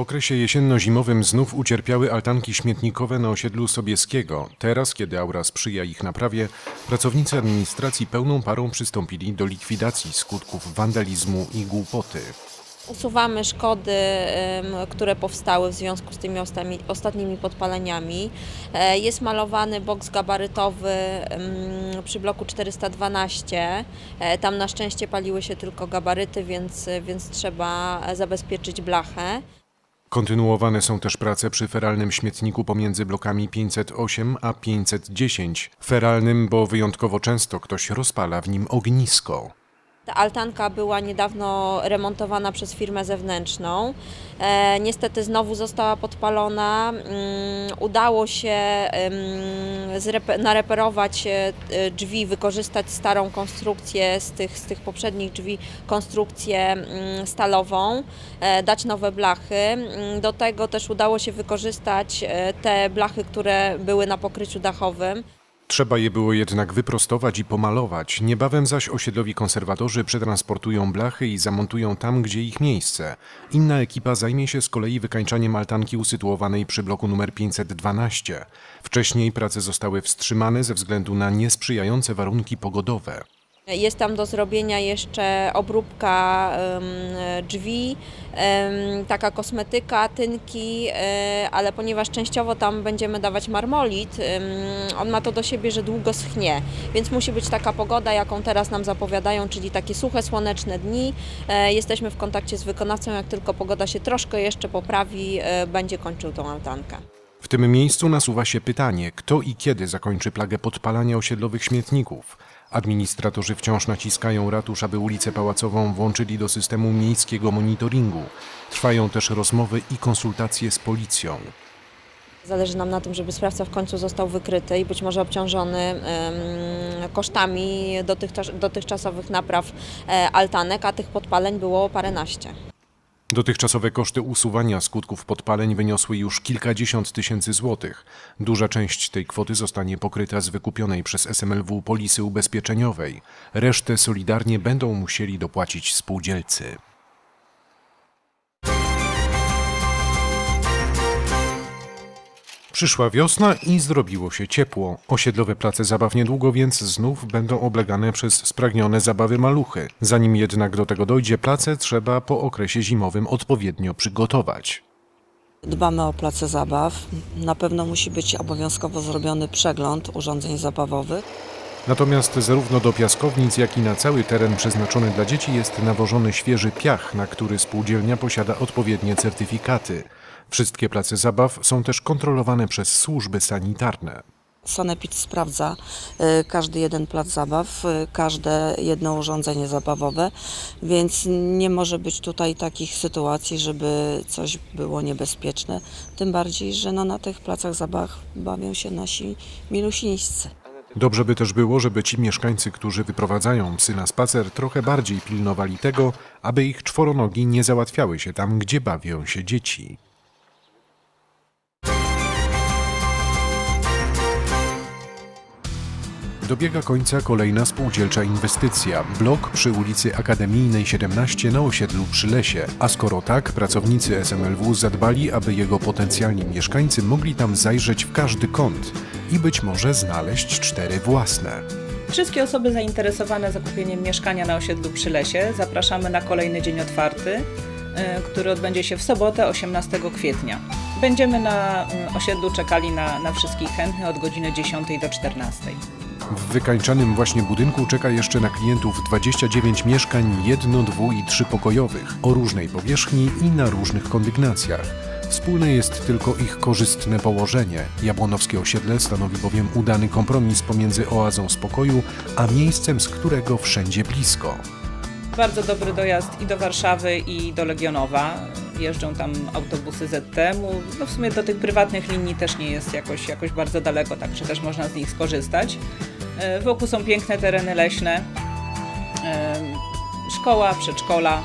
okresie jesienno-zimowym znów ucierpiały altanki śmietnikowe na osiedlu Sobieskiego. Teraz, kiedy aura sprzyja ich naprawie, pracownicy administracji pełną parą przystąpili do likwidacji skutków wandalizmu i głupoty. Usuwamy szkody, które powstały w związku z tymi ostatnimi podpaleniami. E, Jest malowany boks gabarytowy przy bloku 412. E, Tam na szczęście paliły się tylko gabaryty, więc, więc trzeba zabezpieczyć blachę. Kontynuowane są też prace przy feralnym śmietniku pomiędzy blokami 508 a 510. Feralnym, bo wyjątkowo często ktoś rozpala w nim ognisko. Ta altanka była niedawno remontowana przez firmę zewnętrzną. E, niestety znowu została podpalona. Mm, udało się em, zrepe- nareperować e, drzwi, wykorzystać starą konstrukcję z tych, z tych poprzednich drzwi, konstrukcję mm, stalową, e, dać nowe blachy. Mm, Do tego też udało się wykorzystać e, te blachy, które były na pokryciu dachowym. Trzeba je było jednak wyprostować i pomalować. Niebawem zaś osiedlowi konserwatorzy przetransportują blachy i zamontują tam, gdzie ich miejsce. Inna ekipa zajmie się z kolei wykańczaniem altanki usytuowanej przy bloku numer 512. Wcześniej prace zostały wstrzymane ze względu na niesprzyjające warunki pogodowe. Jest tam do zrobienia jeszcze obróbka drzwi, taka kosmetyka, tynki, e, ale ponieważ częściowo tam będziemy dawać marmolit, on ma to do siebie, że długo schnie, więc musi być taka pogoda, jaką teraz nam zapowiadają, czyli takie suche, słoneczne dni. E, Jesteśmy w kontakcie z wykonawcą, jak tylko pogoda się troszkę jeszcze poprawi, e, będzie kończył tą altankę. W tym miejscu nasuwa się pytanie, kto i kiedy zakończy plagę podpalania osiedlowych śmietników. Administratorzy wciąż naciskają ratusz, aby ulicę Pałacową włączyli do systemu miejskiego monitoringu. Trwają też rozmowy i konsultacje z policją. Zależy nam na tym, żeby sprawca w końcu został wykryty i być może obciążony kosztami dotychczas, dotychczasowych napraw e, altanek, a tych podpaleń było paręnaście. Dotychczasowe koszty usuwania skutków podpaleń wyniosły już kilkadziesiąt tysięcy złotych. Duża część tej kwoty zostanie pokryta z wykupionej przez SMLW polisy ubezpieczeniowej. Resztę solidarnie będą musieli dopłacić spółdzielcy. Przyszła wiosna i zrobiło się ciepło. Osiedlowe place zabaw niedługo więc znów będą oblegane przez spragnione zabawy maluchy. Zanim jednak do tego dojdzie, place trzeba po okresie zimowym odpowiednio przygotować. Dbamy o place zabaw. Na pewno musi być obowiązkowo zrobiony przegląd urządzeń zabawowych. Natomiast zarówno do piaskownic, jak i na cały teren przeznaczony dla dzieci jest nawożony świeży piach, na który spółdzielnia posiada odpowiednie certyfikaty. Wszystkie place zabaw są też kontrolowane przez służby sanitarne. Sanepid sprawdza y, każdy jeden plac zabaw, y, każde jedno urządzenie zabawowe, więc nie może być tutaj takich sytuacji, żeby coś było niebezpieczne. Tym bardziej, że no, na tych placach zabaw bawią się nasi milusińscy. Dobrze by też było, żeby ci mieszkańcy, którzy wyprowadzają psy na spacer, trochę bardziej pilnowali tego, aby ich czworonogi nie załatwiały się tam, gdzie bawią się dzieci. Dobiega końca kolejna spółdzielcza inwestycja. Blok przy ulicy Akademijnej 17 na osiedlu przy lesie. A skoro tak, pracownicy SMLW zadbali, aby jego potencjalni mieszkańcy mogli tam zajrzeć w każdy kąt i być może znaleźć cztery własne. Wszystkie osoby zainteresowane zakupieniem mieszkania na osiedlu przy lesie zapraszamy na kolejny dzień otwarty, y, który odbędzie się w sobotę 18 kwietnia. Będziemy na y, osiedlu czekali na, na wszystkich chętnych od godziny 10 do 14. W wykańczanym właśnie budynku czeka jeszcze na klientów 29 mieszkań jedno, dwu i trzypokojowych o różnej powierzchni i na różnych kondygnacjach. Wspólne jest tylko ich korzystne położenie. Jabłonowskie osiedle stanowi bowiem udany kompromis pomiędzy oazą spokoju, a miejscem, z którego wszędzie blisko. Bardzo dobry dojazd i do Warszawy, i do Legionowa. Jeżdżą tam autobusy ZTM-u. No w sumie do tych prywatnych linii też nie jest jakoś, jakoś bardzo daleko, także też można z nich skorzystać. E, Wokół są piękne tereny leśne, e, szkoła, przedszkola,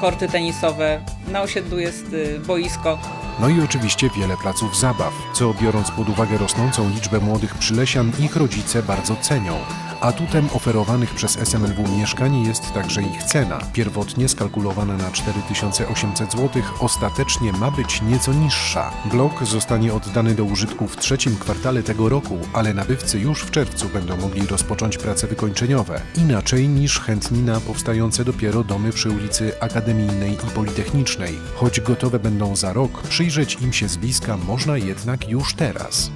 korty tenisowe. Na osiedlu jest y, boisko. No i oczywiście wiele placów zabaw, co biorąc pod uwagę rosnącą liczbę młodych przylesian, ich rodzice bardzo cenią. Atutem oferowanych przez SMLW mieszkań jest także ich cena. Pierwotnie skalkulowana na 4800 zł, ostatecznie ma być nieco niższa. Blok zostanie oddany do użytku w trzecim kwartale tego roku, ale nabywcy już w czerwcu będą mogli rozpocząć prace wykończeniowe. Inaczej niż chętni na powstające dopiero domy przy ulicy Akademijnej i Politechnicznej. Choć gotowe będą za rok, przyjrzeć im się z bliska można jednak już teraz.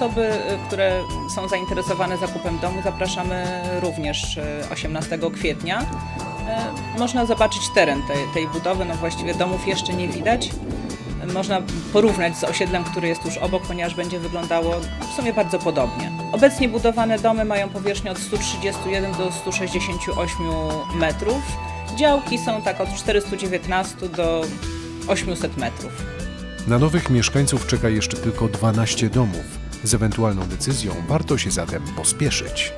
Osoby, y, które są zainteresowane zakupem domu, zapraszamy również y, 18 kwietnia. Y, Można zobaczyć teren tej, tej budowy, no właściwie domów jeszcze nie widać. Y, Można porównać z osiedlem, który jest tuż obok, ponieważ będzie wyglądało w sumie bardzo podobnie. Obecnie budowane domy mają powierzchnię od 131 do 168 metrów. Działki są tak od 419 do 800 metrów. Na nowych mieszkańców czeka jeszcze tylko 12 domów. Z ewentualną decyzją warto się zatem pospieszyć.